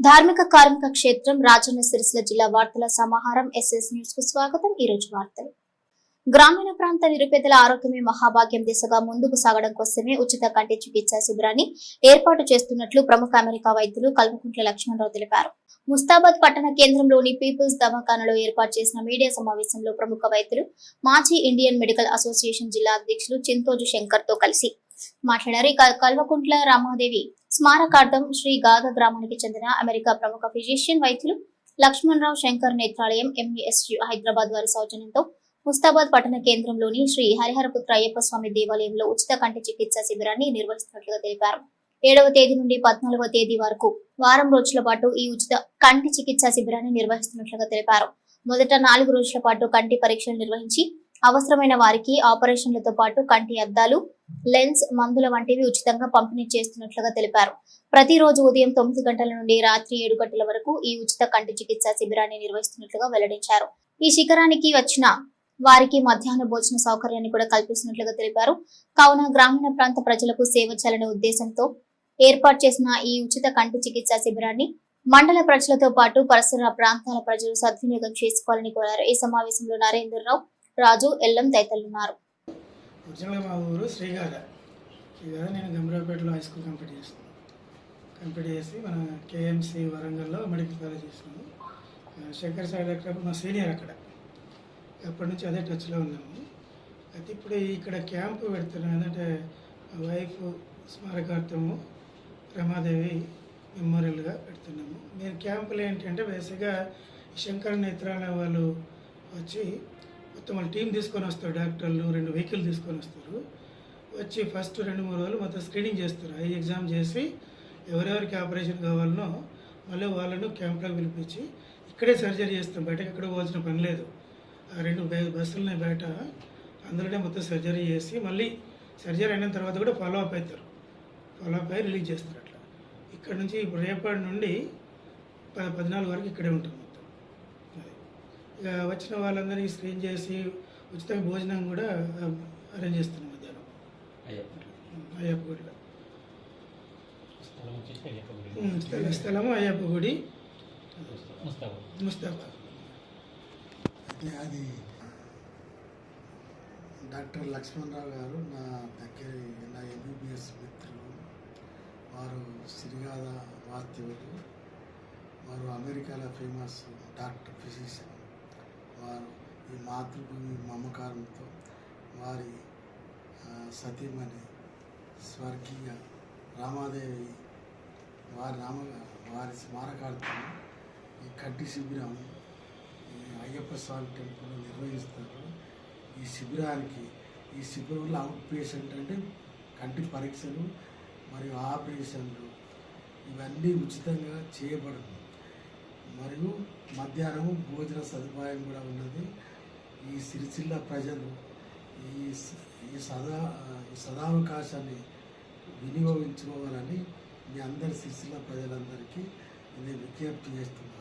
ధార్మిక కార్మిక క్షేత్రం రాజన్న సిరిసిల్ల జిల్లా వార్తల సమాహారం ఎస్ఎస్ న్యూస్కు స్వాగతం. ఈ రోజు వార్తలు. గ్రామీణ ప్రాంత నిరుపేదల ఆరోగ్యమే మహాభాగ్యం దిశగా ముందుకు సాగడం కోసమే ఉచిత కంటి చికిత్సా శిబిరాన్ని ఏర్పాటు చేస్తున్నట్లు ప్రముఖ అమెరికా వైద్యులు కల్వకుంట్ల లక్ష్మణరావు తెలిపారు. ముస్తాబాద్ పట్టణ కేంద్రంలోని పీపుల్స్ దవాఖానలో ఏర్పాటు చేసిన మీడియా సమావేశంలో ప్రముఖ వైద్యులు మాజీ ఇండియన్ మెడికల్ అసోసియేషన్ జిల్లా అధ్యక్షులు చింతోజు శంకర్తో కలిసి మాట్లాడారు. ఇక కల్వకుంట్ల రామాదేవి స్మారకార్థం శ్రీ గాధ గ్రామానికి చెందిన అమెరికా ప్రముఖ ఫిజిషియన్ వైద్యులు లక్ష్మణరావు శంకర్ నేత్రాలయం ఎంఈఎస్యు హైదరాబాద్ వారి సౌజన్యంతో ముస్తాబాద్ పట్టణ కేంద్రంలోని శ్రీ హరిహరపుత్ర అయ్యప్ప స్వామి దేవాలయంలో ఉచిత కంటి చికిత్స శిబిరాన్ని నిర్వహిస్తున్నట్లుగా తెలిపారు. ఏడవ తేదీ నుండి పద్నాలుగవ తేదీ వరకు వారం రోజుల పాటు ఈ ఉచిత కంటి చికిత్స శిబిరాన్ని నిర్వహిస్తున్నట్లుగా తెలిపారు. మొదట నాలుగు రోజుల పాటు కంటి పరీక్షలు నిర్వహించి అవసరమైన వారికి ఆపరేషన్లతో పాటు కంటి అద్దాలు లెన్స్ మందుల వంటివి ఉచితంగా పంపిణీ చేస్తున్నట్లుగా తెలిపారు. ప్రతిరోజు ఉదయం తొమ్మిది గంటల నుండి రాత్రి ఏడు గంటల వరకు ఈ ఉచిత కంటి చికిత్స శిబిరాన్ని నిర్వహిస్తున్నట్లుగా వెల్లడించారు. ఈ శిఖరానికి వచ్చిన వారికి మధ్యాహ్న భోజన సౌకర్యాన్ని కూడా కల్పిస్తున్నట్లుగా తెలిపారు. కావున గ్రామీణ ప్రాంత ప్రజలకు సేవ చేయాలనే ఉద్దేశంతో ఏర్పాటు చేసిన ఈ ఉచిత కంటి చికిత్స శిబిరాన్ని మండల ప్రజలతో పాటు పరిసర ప్రాంతాల ప్రజలు సద్వినియోగం చేసుకోవాలని కోరారు. ఈ సమావేశంలో నరేంద్రరావు రాజు ఎల్లం తదితరులున్నారు ఒరిజినల్గా మా ఊరు శ్రీగాధ శ్రీగాధ నేను గంభీరాపేటలో హై స్కూల్ కంప్లీట్ చేస్తున్నాను కంప్లీట్ చేసి మన కేఎంసి వరంగల్లో మెడికల్ కాలేజ్ చేసినాము శంకర్ సాయి డాక్టర్ మా సీనియర్ అక్కడ. అప్పటి నుంచి అదే టచ్లో ఉన్నాము. అయితే ఇప్పుడు ఇక్కడ క్యాంపు పెడుతున్నాం ఏంటంటే వైఫ్ స్మారకార్థము రమాదేవి మెమోరియల్గా పెడుతున్నాము. నేను క్యాంపులు ఏంటంటే బేసిక్గా శంకర్ నేత్రాల వాళ్ళు వచ్చి మొత్తం వాళ్ళ టీం తీసుకొని వస్తారు డాక్టర్లు రెండు వెహికల్ తీసుకొని వస్తారు. వచ్చి ఫస్ట్ రెండు మూడు రోజులు మొత్తం స్క్రీనింగ్ చేస్తారు. ఐ ఎగ్జామ్ చేసి ఎవరెవరికి ఆపరేషన్ కావాలనో మళ్ళీ వాళ్ళను క్యాంప్లోకి పిలిపించి ఇక్కడే సర్జరీ చేస్తాం. బయటకు ఎక్కడ పోవాల్సిన పని లేదు. ఆ రెండు బే- బస్సులని బయట అందులోనే మొత్తం సర్జరీ చేసి మళ్ళీ సర్జరీ అయిన తర్వాత కూడా ఫాలో అప్ అవుతారు. ఫాలో అప్ అయ్యి రిలీజ్ చేస్తారు అట్లా. ఇక్కడ నుంచి ఇప్పుడు రేపటి నుండి ప- పద్నాలుగు వరకు ఇక్కడే ఉంటుంది వచ్చిన వాళ్ళందరినీ స్క్రీన్ చేసి ఉచితంగా భోజనం కూడా అరేంజ్ చేస్తున్నాం మధ్యాహ్నం. అయ్యప్ప గుడిలో అయ్యప్ప గుడి. స్థలము అయ్యప్ప గుడి ముస్తాబా. అయితే అది డాక్టర్ లక్ష్మణరావు గారు నా దగ్గర నా ఎంబీబీఎస్ మిత్రులు. వారు సిరిగాల వాస్తవులు వారు అమెరికాలో ఫేమస్ డాక్టర్ ఫిజిషియన్. వారు ఈ మాతృభూమి మమకారంతో వారి సతీమణి స్వర్గీయ రామాదేవి వారి నామ వారి స్మారకార్థం ఈ కట్టి శిబిరం ఈ అయ్యప్ప స్వామి టెంపుల్ నిర్వహిస్తారు. ఈ శిబిరానికి ఈ శిబిరంలో అవుట్ పేషెంట్ అంటే కంటి పరీక్షలు మరియు ఆపరేషన్లు ఇవన్నీ ఉచితంగా చేయబడుతుంది మరియు మధ్యాహ్నం భోజన సదుపాయం కూడా ఉన్నది. ఈ సిరిసిల్ల ప్రజలు ఈ ఈ సదా ఈ సదావకాశాన్ని వినియోగించుకోవాలని మీ అందరి సిరిసిల్ల ప్రజలందరికీ నేను విజ్ఞప్తి చేస్తున్నాను.